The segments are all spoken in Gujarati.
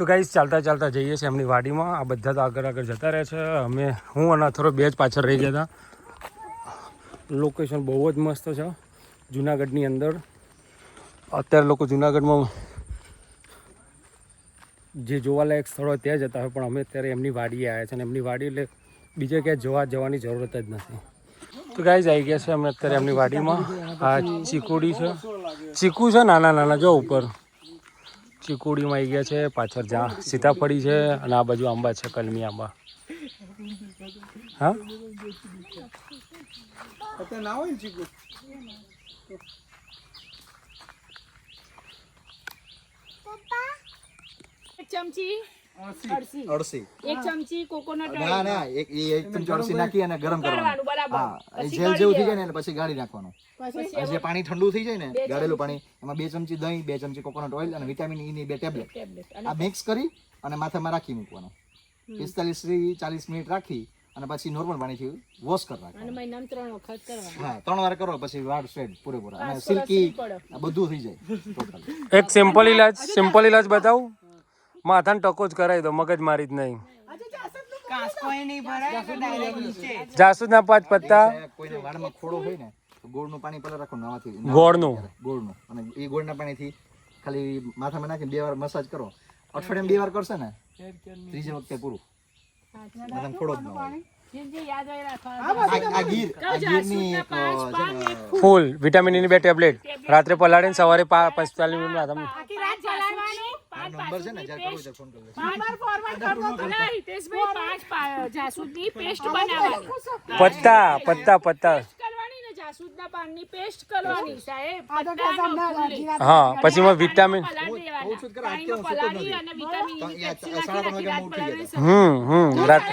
તો ગાઈસ ચાલતા ચાલતા જઈએ છીએ એમની વાડીમાં. આ બધા તો આગળ આગળ જતા રહે છે. અમે, હું અને અથરો બે જ પાછળ રહી ગયા હતા. લોકેશન બહુ જ મસ્ત છે. જુનાગઢની અંદર. અત્યારે લોકો જુનાગઢમાં જે જોવાલાયક સ્થળો ત્યાં જતા હોય, પણ અમે અત્યારે એમની વાડીએ આવ્યા છે. અને એમની વાડી એટલે બીજે ક્યાંય જોવા જવાની જરૂરત જ નથી. તો ગાઈઝ આવી ગયા છે અમે અત્યારે એમની વાડીમાં. આ ચીકુડી છે. ચીકુ છે? નાના નાના, જો ઉપર. ચીકુડીમાં આવી ગયા છે પાછળ જ્યાં સીતાફળી છે અને આ બાજુ આંબા છે કલમી આંબા. હા? ના હોય ચીકુ? ચમચી? અળસી. અળસી. એક ચમચી કોકોનટ ના ના એક એક ચમચી અળસી નાખી અને ગરમ કરવાનું, કરવાનું હા જેલ જેવું થઈ જાય ને પછી ગાળી નાખવાનું. જે પાણી ઠંડુ થઈ જાય ને ગાળેલું પાણી એમાં બે ચમચી દહીં બે ચમચી કોકોનટ ઓઇલ અને વિટામિન ઈ ની બે ટેબ્લેટ. આ મિક્સ કરી અને માથામાં રાખી મૂકવાનું. પિસ્તાલીસથી ચાલીસ મિનિટ રાખી અને પછી નોર્મલ પાણીથી વોશ કરી અને ત્રણ વખત કરવાનું. હા ત્રણ વાર કરો પછી વાળ સ્ટ્રેટ પૂરેપૂરા. અને સિલ્કી આ બધું થઈ જાય એક સિમ્પલ ઇલાજ સિમ્પલ ઇલાજ બતાવું? માથાને ટકો જ કરાવી દો મગજ મારી જ નહીં. જાસૂદના પાંચ પત્તા. કોઈને વાળમાં ખોડો હોય ને તો ગોળનું પાણી પહેલા રાખો નવાથી ગોળનું. ગોળનું. અને એ ગોળના પાણીથી ખાલી માથામાં નાખીને બે વાર મસાજ કરો. અઠવાડિયામાં બે વાર કરશે ને ત્રીજી વખતે પૂરું. માથામાં ખોડો જ ન હોય. ને ફૂલ. વિટામિનની બે ટેબ્લેટ. રાત્રે પલાળીને સવારે પા- પિસ્તાલીસ મિનિટ માથામાં આખી રાત ચલાવવાનું આ નંબર છે ને જ્યારે કરવું ત્યારે ફોન કરજો પાંચ ફોરવર્ડ કરવો ભલા હિતેશભાઈ પાંચ જાસૂદની પેસ્ટ બનાવવાની. પત્તા પત્તા પત્તા. કરવાની ને જાસૂદના પાનની પેસ્ટ કરવાની સાહેબ. પત્તાનો ફૂલી. હા પછી એમાં વિટામિન છું. હમ હમ રાત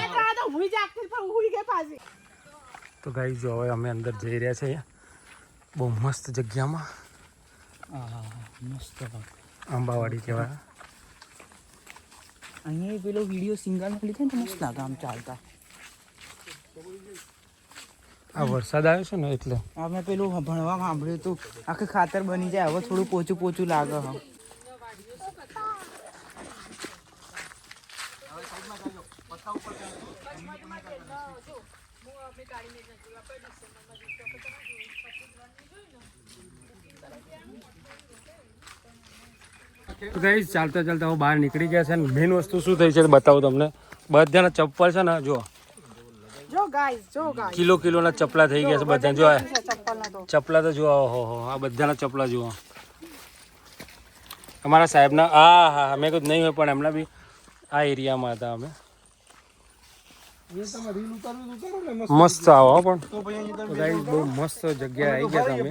તો ગાઈ જો હવે અમે અંદર જઈ રહ્યા છીએ. બહુ મસ્ત જગ્યામાં. મસ્ત આંબાવાડી કહેવાય. અહીંયા પેલો વીડિયો સિંગલ લીધો ને તો મસ્ત લાગે આમ ચાલતા આ વરસાદ આવ્યો છે ને એટલે? અમે પેલું ભણવા સાંભળ્યું હતું આખે ખાતર બની જાય હવે થોડું પોચું પોચું લાગે હા તો કઈ ચાલતા ચાલતા હું બહાર નીકળી ગયા છે ને મેઇન વસ્તુ શું થઈ છે બતાવું તમને. બધાના ચપ્પલ છે ને જો જો ગાઈસ જો ગાઈસ કિલો કિલોના ચપલા થઈ ગયા છે બધા જો આ ચપ્પલ ના તો. ચપલા તો જુઓ હો હો આ બધાના ચપલા જુઓ. અમારા સાહેબના આ હા મેં કીધું નહીં હોય પણ એમના બી આ એરિયામાં હતા અમે. મસ્ત. આવો હો પણ. બહુ મસ્ત જગ્યા આવી ગયા હતા અમે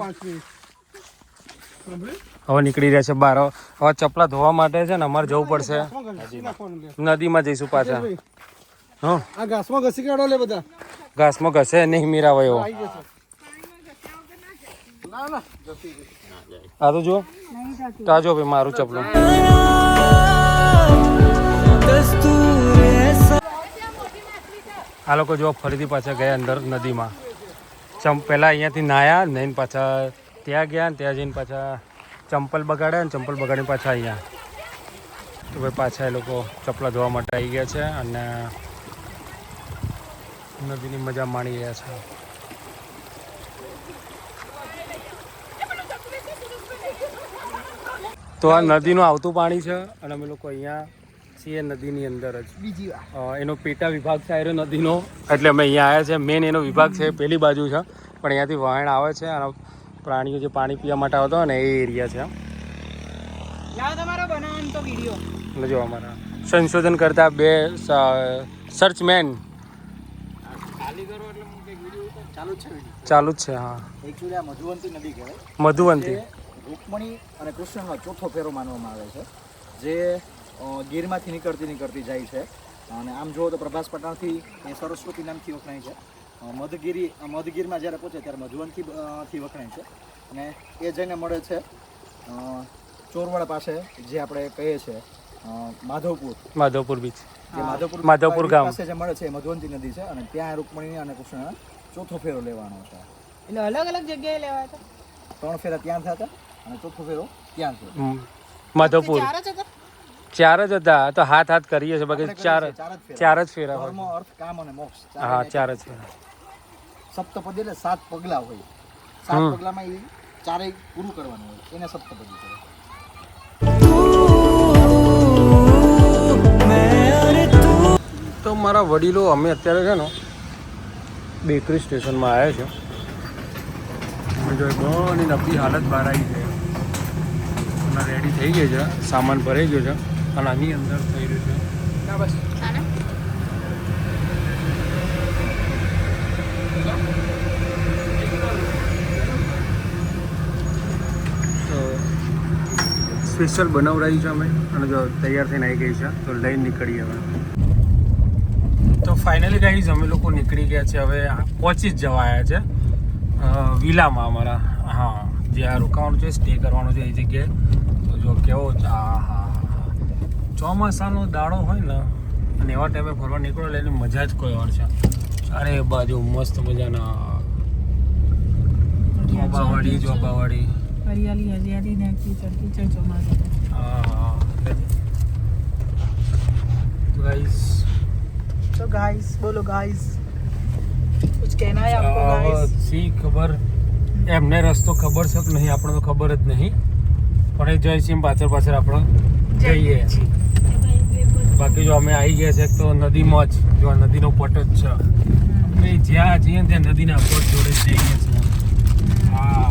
હવે નીકળી રહ્યા છે બહાર હવે ચપલા ધોવા માટે છે ને અમારે જવું પડશે. નદીમાં જઈશું પાછા. હા. ઘાસમાં ઘસી કાઢો લે બધા ઘાસમાં ઘસે નહીં મીરા એવો આ તો જુઓ. તાજો જો ભાઈ મારું ચપલું. આ લોકો જો ફરીથી પાછા ગયા અંદર નદીમાં. પહેલાં અહીંયાથી નાયા નહીં પાછા ત્યાં ગયા ને ત્યાં જઈને પાછા ચંપલ બગાડ્યા ને ચંપલ બગાડીને પાછા અહીંયા. તો ભાઈ પાછા એ લોકો ચપલા ધોવા માટે આવી ગયા છે અને નદીની મજા માણી રહ્યા છે. તો આ નદીનું આવતું પાણી છે અને અમે લોકો અહીંયા છીએ નદીની અંદર જ. બીજી એનો પેટા વિભાગ છે આયરો નદીનો. એટલે અમે અહીંયા આવ્યા છે. મેન એનો વિભાગ છે પેલી બાજુ છે. પણ અહીંયાથી વહાણ આવે છે અને પ્રાણીઓ જે પાણી પીવા માટે આવતા હોય ને એ એરિયા છે એટલે જો અમારા. સંશોધન કરતા બે સર્ચમેન ચાલુ જ છે ચાલુ જ છે હા. મધુવંતી નદી કહેવાય. મધુવંતી. જે રૂકમણી અને કૃષ્ણનો ચોથો ફેરો માનવામાં આવે છે. જે ગીરમાંથી નીકળતી નીકળતી જાય છે. અને આમ જુઓ તો પ્રભાસ પટણથી એ સરસ્વતી નામથી વખણાય છે. મધગીરી મધગીરમાં જ્યારે પહોંચે ત્યારે મધુવનથી થી વખણાય છે. અને એ જઈને મળે છે ચોરવાડ પાસે જે આપણે કહીએ છીએ માધવપુર. માધવપુર બીચ જે માધવપુર માધવપુર ગામ. પાસે જે મળે છે એ મધુવંતી નદી છે અને ત્યાં રૂકમણી અને કૃષ્ણ ચોથો ફેરો લેવાનો છે એટલે અલગ અલગ જગ્યાએ લેવાય ત્રણ ફેરા ત્યાં થયા હતા અને ચોથો ફેરો ત્યાં છે હમ. માધવપુર. ચાર જ હતા. તો હાથ હાથ કરીએ છીએ. બાકી ચાર ચાર જ ફેરા. ચાર જ ફેરા હોય. અર્થ કામ અને મોક્ષ. હા ચાર જ ફેરા. સપ્તપદી એટલે સાત પગલા હોય. સાત પગલામાં એ ચારેય પૂરું કરવાનું હોય. એને સપ્તપદી કહેવાય તો મારા વડીલો અમે અત્યારે છે ને બેકરી સ્ટેશનમાં આવ્યા છે. જો ઘણી નબળી હાલત બહાર આવી છે. રેડી થઈ ગઈ છે. સામાન ભરાઈ ગયો છે. અને આની અંદર થઈ રહ્યું છે. તો સ્પેશિયલ બનાવડાવી છે અમે અને જો તૈયાર થઈને આવી ગઈ છે તો લઈને નીકળીએ હવે. તો ફાઇનલી ગાઈઝ અમે લોકો નીકળી ગયા છે હવે પહોંચી જ જવા આવ્યા છે. વિલામાં અમારા. હા જે આ રોકાવાનું છે સ્ટે કરવાનું છે એ જગ્યાએ. તો જો કેવો હા હા. ચોમાસાનો દાડો હોય ને અને એવા ટાઈમે ફરવા નીકળો એટલે એની મજા જ કોઈ વાર છે. અરે બાજુ મસ્ત મજાના જોબાવાળી જોબાવાળી હરિયાળી હરિયાળી ને કીચડ કીચડ ચોમાસું ગાઈસ તો ગાઈસ બોલો ગાઈસ કુછ કહેના હે આપકો ગાઈસ સી ખબર એમને રસ્તો ખબર છે કે નહીં આપણને તો ખબર જ નહીં. પણ એ જય સિંહ પાછળ પાછળ આપણે જઈએ. છીએ બાકી જો અમે આવી ગયા છે તો નદીમાં જ જો આ નદીનો પટ જ છે. અમે જ્યાં જઈએ ત્યાં નદીના પટ જોડે જઈએ છીએ. હા.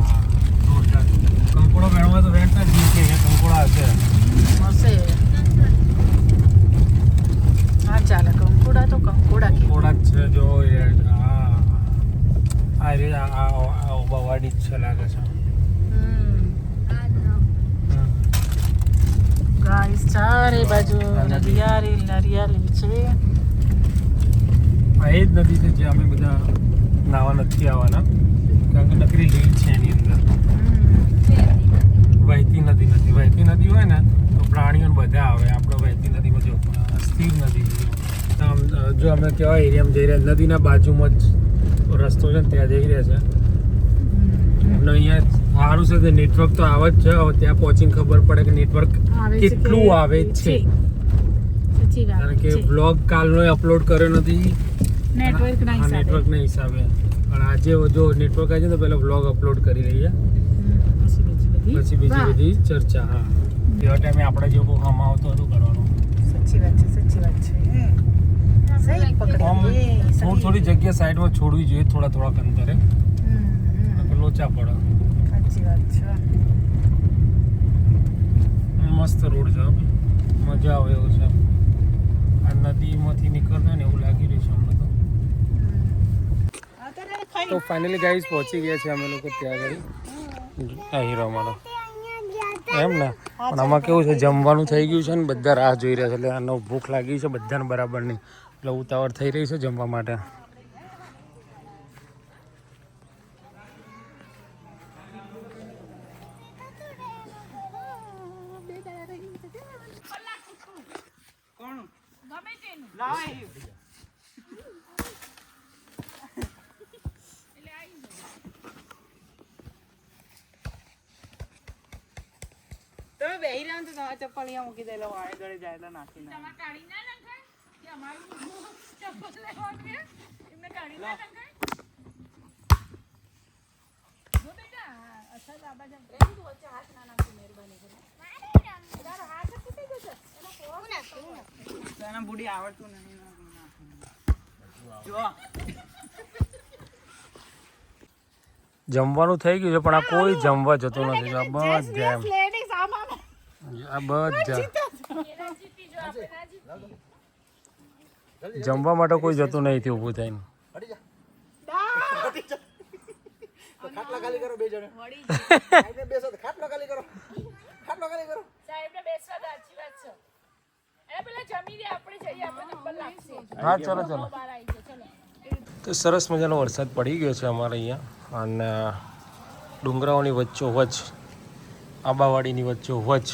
કંકોડો વેણવા તો વેણતા જ છીએ છે અહીંયા કંકોડા હશે. હશે. હા ચાલે. કંકોડા તો કંકોડા કંકોડા જ છે જો આ રે આ જ છે લાગે છે હમ. ગાઈસ ચારે બાજુ હરિયાળી હરિયાળી છે. આ એ જ નદી છે જે અમે બધા નાવા નથી આવવાના. કારણ કે નકરી લીડ છે એની અંદર. વહેતી નદી નથી. વહેતી નદી હોય ને તો પ્રાણીઓને બધા આવે. આપણે વહેતી નદીમાં જો સ્થિર નદી આમ જો અમે કેવા એરિયામાં જઈ રહ્યા નદીના બાજુમાં જ રસ્તો છે ને ત્યાં જઈ રહ્યા છે. અને અહીંયા સારું છે નેટવર્ક તો આવે જ છે. હવે ત્યાં પહોંચીને ખબર પડે કે નેટવર્ક કેટલું આવે છે. કારણ કે બ્લોગ કાલનો અપલોડ કર્યો નથી. નેટવર્ક ના હિસાબે. નેટવર્કના હિસાબે. પણ આજે જો નેટવર્ક આવી છે તો પહેલા વ્લોગ અપલોડ કરી રહીએ પછી બીજી બધી. ચર્ચા હા. એવા ટાઈમે આપણે જેવું કોઈ કામ આવતું હતું કરવાનું. સાચી વાત છે સાચી વાત છે. સહી આમ પકડે થોડી થોડી જગ્યા સાઈડમાં છોડવી જોઈએ થોડા થોડા અંતરે લોચા પડે. સાચી વાત છે. મસ્ત રોડ છે મજા આવે એવું છે. આ નદીમાંથી નીકળતા ને એવું લાગી રહ્યું છે અમને તો. તો ફાઇનલી ગાઈઝ પહોંચી ગયા છે અમે લોકો ત્યાં આગળ. આ હીરો અમારો. એમ ને? પણ આમાં કેવું છે જમવાનું થઈ ગયું છે ને બધા રાહ જોઈ રહ્યા છે. એટલે આનો ભૂખ લાગી છે બધાને બરાબર નહીં. એટલે ઉતાવળ થઈ રહી છે જમવા માટે. તમે બેહી રહ્યા તો તમારા ચપ્પલ અહીંયા મૂકી દેલો વાળે ગળે જાય એટલે નાખી ના તમારે કાઢી ના નખાય? કે અમારું ચપ્પલ લેવાનું છે? એમને કાઢી ના નખાય? જો બેટા અસલ બાબા જમ એ વચ્ચે હાથ ના નાખી મહેરબાની કરી હાથ ગયો તને બુડી આવડતું નહીં જો. જમવાનું થઈ ગયું છે પણ આ કોઈ જમવા જતું નથી. આ બધા એમ આ બધા જમવા માટે કોઈ જતું નહીં થયું ઊભું થઈને. હટી જા. તો ખાટલા ખાલી કરો બે જણે. બેસો ખાટલો ખાલી કરો. ખાટલો ખાલી કરો. સાહેબને બેસવા સાચી વાત છે. હા ચલો ચલો. બહાર આવી જાય ચલો. તો સરસ મજાનો વરસાદ પડી ગયો છે અમારે અહીંયા. અને ડુંગરાઓની વચ્ચો વચ આંબાવાડીની વચ્ચો વચ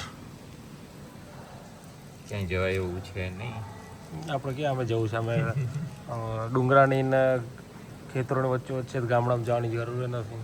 ક્યાંય જવાય એવું છે નહીં. આપણે ક્યાં અમે જવું છે? અમે ડુંગરાની ને ખેતરોની વચ્ચે વચ્ચે ગામડામાં જવાની જરૂર નથી.